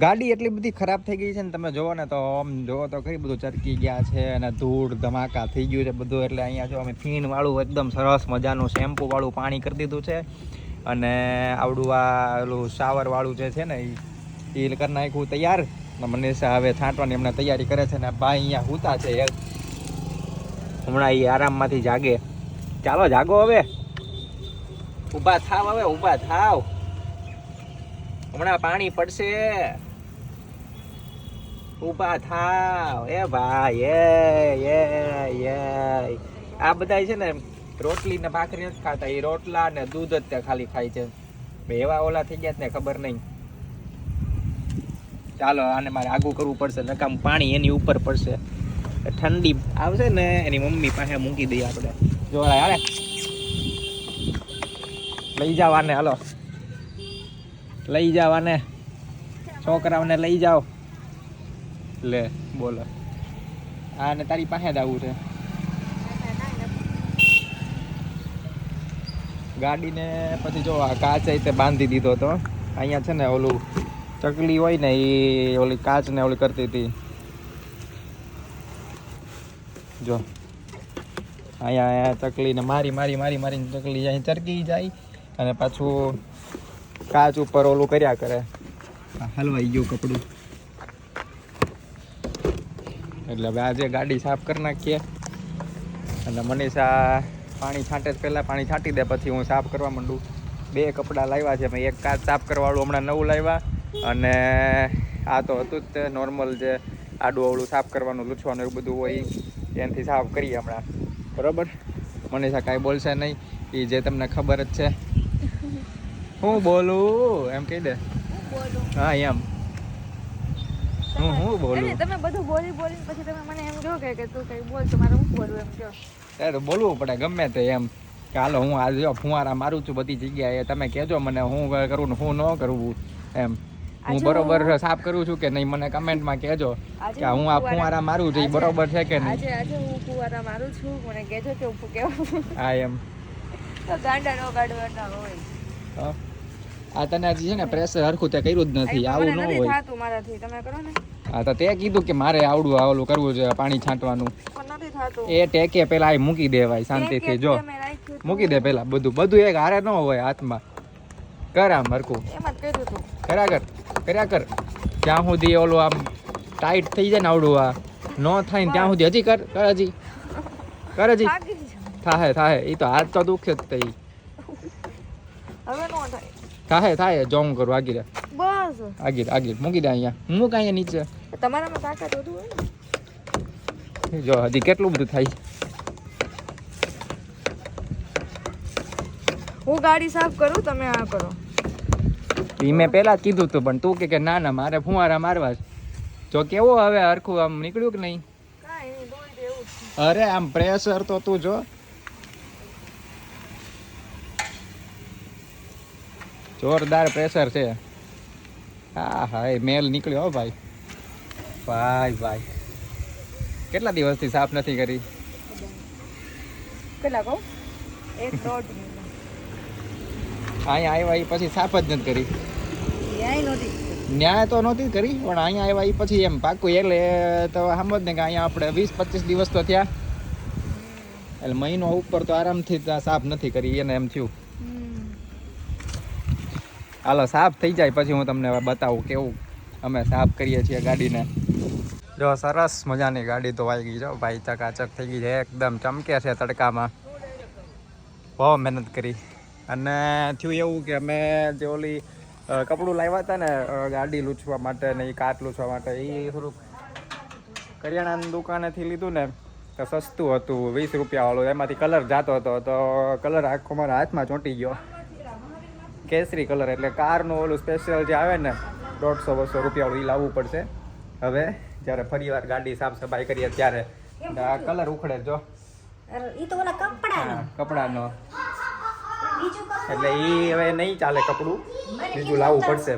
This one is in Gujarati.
ગાડી એટલી બધી ખરાબ થઈ ગઈ છે ને તમે જોવો ને તો આમ જોવો તો ખરી બધું ચરકી ગયા છે અને ધૂળ, ધમાકા થઈ ગયું છે બધું. એટલે અહીંયા જો અમે ફીણ વાળું એકદમ સરસ મજાનું શેમ્પુ વાળું પાણી કરી દીધું છે. અને આવડું આ ઓલું શાવર વાળું જે છે ને એ કરી નાખ્યું તૈયાર. મનીષા હવે છાંટવાની એમને તૈયારી કરે છે ને ભાઈ અહીંયા હુતા છે યાર. હમણાં એ આરામમાંથી જાગે. ચાલો જાગો હવે. ઊભા થાવ હવે, ઊભા થાવ. હમણાં પાણી પડશે. ઊભા થાવ. એ ભાઈ એ એ એ આ બધા છે ને રોટલી ને ભાખરી નથી ખાતા. એ રોટલા ને દૂધ જ તે ખાલી ખાય છે. એવા ઓલા થઈ ગયા ને, ખબર નહીં. ચાલો, આને મારે આગું કરવું પડશે. નકામ પાણી એની ઉપર પડશે. ઠંડી આવશે ને, એની મમ્મી પાસે મૂકી દઈએ આપણે. જો, હાલે લઈ જાવ આને, હાલો. લઈ જાવ આને. છોકરાઓને લઈ જાઓ. લે, બોલો. આને તારી પાસે જ આવવું છે. ગાડીને પછી જો આ કાચ તે બાંધી દીધો તો અહીંયા છે ને ઓલું ચકલી હોય ને એ ઓલી કાચ ને ઓલી કરતી હતી. જો. અહીંયા ચકલીને મારી મારી મારી, મારીને ચકલી અહીં ચરકી જાય અને પાછું કાચ ઉપર ઓલું કર્યા કરે. હલવાઈ ગયું કપડું. એટલે હવે આજે ગાડી સાફ કરી નાખીએ. અને મનીષા પાણી છાંટે જ પહેલાં પાણી છાંટી દે પછી હું સાફ કરવા માંડું. બે કપડાં લાવ્યા છે મેં એક કાચ સાફ કરવાવાળું હમણાં નવું લાવ્યા. અને આ તો હતું જ તે નોર્મલ જે આડું અવળું સાફ કરવાનું લૂછવાનું એવું બધું હોય એનાથી સાફ કરીએ હમણાં. બરાબર? મનીષા કાંઈ બોલશે નહીં એ જે તમને ખબર જ છે. હું બોલું એમ કહી દે. હા એમ. હું હું બોલું? તમે બધું બોલી બોલીને પછી તમે મને એમ કહો કે કે તું કઈ બોલ તો મારે હું બોલું એમ કહો. ત્યારે બોલવું પડે ગમે તે એમ. કે હાલો હું આ જો ફુવારા મારું છું બધી જગ્યાએ તમે કહેજો મને હું કરું ને હું ન કરવું એમ. હું બરોબર સાફ કરું છું કે નહીં મને કમેન્ટમાં કહેજો કે હું આ ફુવારા મારું છું એ બરોબર છે કે નહીં? આજે આજે હું ફુવારા મારું છું મને કહેજો કે હું કેવું. હા એમ. તો ગાંડા નો કાઢવાના હોય. હા. આ તને હજી છે ને પ્રેશર હરખું તે કર્યું જ નથી આવું ન હોય. થાતું મારાથી તમે કરો ને. હા તો તે કીધું કે મારે આવડું આ ઓલું કરવું છે પાણી છાંટવાનું. એ ટેકે પેલા મૂકી દેવાય શાંતિથી જો. મૂકી દે પેલા બધું. બધું એક હારે ન હોય હાથમાં. કર આમ હરખું. કર્યા કર કર્યા કર. ત્યાં સુધી ઓલું આમ ટાઈટ થઈ જાય ને આવડું આ ન થાય ને ત્યાં સુધી હજી કર કર હજી. કર હજી. જાઉં. થાહે થાહે. એ તો હાથ તો દુખે જ નો થાય થાહે થાય જો હું કરું આગી રે બસ. આગી રે, આગી મૂકી દે અહીંયા. મૂક અહીંયા નીચે? તમારામાં તાકાત વધુ હોય જો હજી કેટલું બધું થાય? હું ગાડી સાફ કરું તમે આ કરો. એ મેં પહેલા જ કીધું હતું પણ તું કે કે ના ના મારે ફુવારા મારવા જો કેવો હવે હરખું આમ નીકળ્યું કે નહીં? કાંઈ નહીં દોઈ દે એવું જ છે. અરે આમ પ્રેશર તો તું જો. જોરદાર પ્રેશર છે. હા હા એ મેલ નીકળ્યો હો ભાઈ. ભાઈ ભાઈ. કેટલા દિવસથી સાફ નથી કરી? કેટલા કહું? એક દોઢ અહીંયા આવ્યા એ પછી સાફ જ નથી કરી. નથી ન્યાય તો નહોતી કરી પણ અહીંયા આવ્યા એ પછી એમ પાકું એટલે તો સમજ ને કે અહીંયા આપણે વીસ પચીસ દિવસ તો થયા. એટલે મહિનો ઉપર તો આરામથી સાફ નથી કરી એને એમ થયું. હાલો, સાફ થઈ જાય, પછી હું તમને બતાવું કેવું અમે સાફ કરીએ છીએ ગાડીને. જો, સરસ મજાની ગાડી તો વાઈ ગઈ જો ભાઈ ચકાચક થઈ ગઈ છે, એકદમ ચમકે છે તડકામાં. બહુ મહેનત કરી. અને થયું એવું કે અમે જે ઓલી કપડું લાવ્યા હતા ને ગાડી લૂછવા માટે ને એ કાચ લૂછવા માટે એ થોડુંક કરિયાણાની દુકાનેથી લીધું ને, તો સસ્તું હતું, વીસ રૂપિયાવાળું એમાંથી કલર જાતો હતો, તો કલર આખો મારા હાથમાં ચોંટી ગયો. કેસરી કલર એટલે કારનું ઓલું સ્પેશિયલ જે આવે ને દોઢસો બસો રૂપિયાવાળું એ લાવવું પડશે. હવે જ્યારે ફરી વાર ગાડી સાફ સફાઈ કરીએ ત્યારે. આ કલર ઉખડે જો. કપડાનો. એટલે એ હવે નહીં ચાલે કપડું. બીજું લાવવું પડશે.